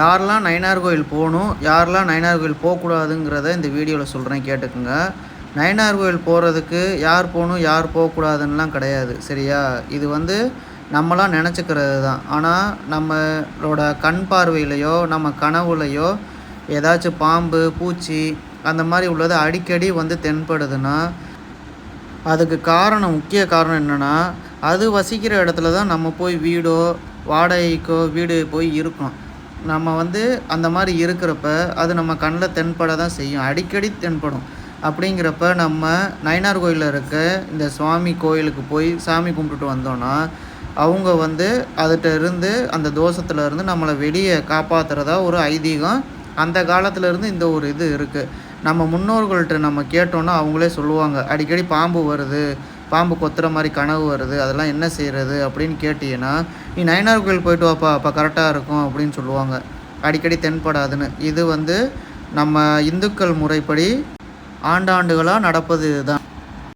யாரெல்லாம் நயினார் கோயில் போகணும் யாரெல்லாம் நயினார் கோயில் போகக்கூடாதுங்கிறத இந்த வீடியோவில் சொல்கிறேன் கேட்டுக்குங்க. நயினார் கோயில் போகிறதுக்கு யார் போகணும் யார் போகக்கூடாதுன்னெலாம் கிடையாது சரியா? இது வந்து நம்மளாம் நினச்சிக்கிறது தான். ஆனால் நம்மளோட கண் பார்வையிலையோ நம்ம கனவுலையோ ஏதாச்சும் பாம்பு பூச்சி அந்த மாதிரி உள்ளது அடிக்கடி வந்து தென்படுதுன்னா அதுக்கு காரணம் முக்கிய காரணம் என்னென்னா அது வசிக்கிற இடத்துல தான் நம்ம போய் வீடோ வாடகைக்கோ வீடு போய் இருக்கணும். நம்ம வந்து அந்த மாதிரி இருக்கிறப்ப அது நம்ம கண்ணில் தென்பட தான் செய்யும். அடிக்கடி தென்படும். அப்படிங்கிறப்ப நம்ம நயினார் கோயிலில் இருக்க இந்த சுவாமி கோயிலுக்கு போய் சாமி கும்பிட்டுட்டு வந்தோன்னா அவங்க வந்து அதுகிட்ட இருந்து அந்த தோஷத்தில் இருந்து நம்மளை வெளியே காப்பாற்றுறதா ஒரு ஐதீகம் அந்த காலத்துலேருந்து இந்த ஒரு இது இருக்குது நம்ம முன்னோர்கள்ட்ட நம்ம கேட்டோன்னா அவங்களே சொல்லுவாங்க. அடிக்கடி பாம்பு வருது பாம்பு கொத்துற மாதிரி கனவு வருது அதெல்லாம் என்ன செய்கிறது அப்படின்னு கேட்டீங்கன்னா நீ நயனார் கோயில் போயிட்டு வாப்பா அப்போ கரெக்டாக இருக்கும் அப்படின்னு சொல்லுவாங்க. அடிக்கடி தென்படாதுன்னு. இது வந்து நம்ம இந்துக்கள் முறைப்படி ஆண்டாண்டுகளாக நடப்பது இதுதான்.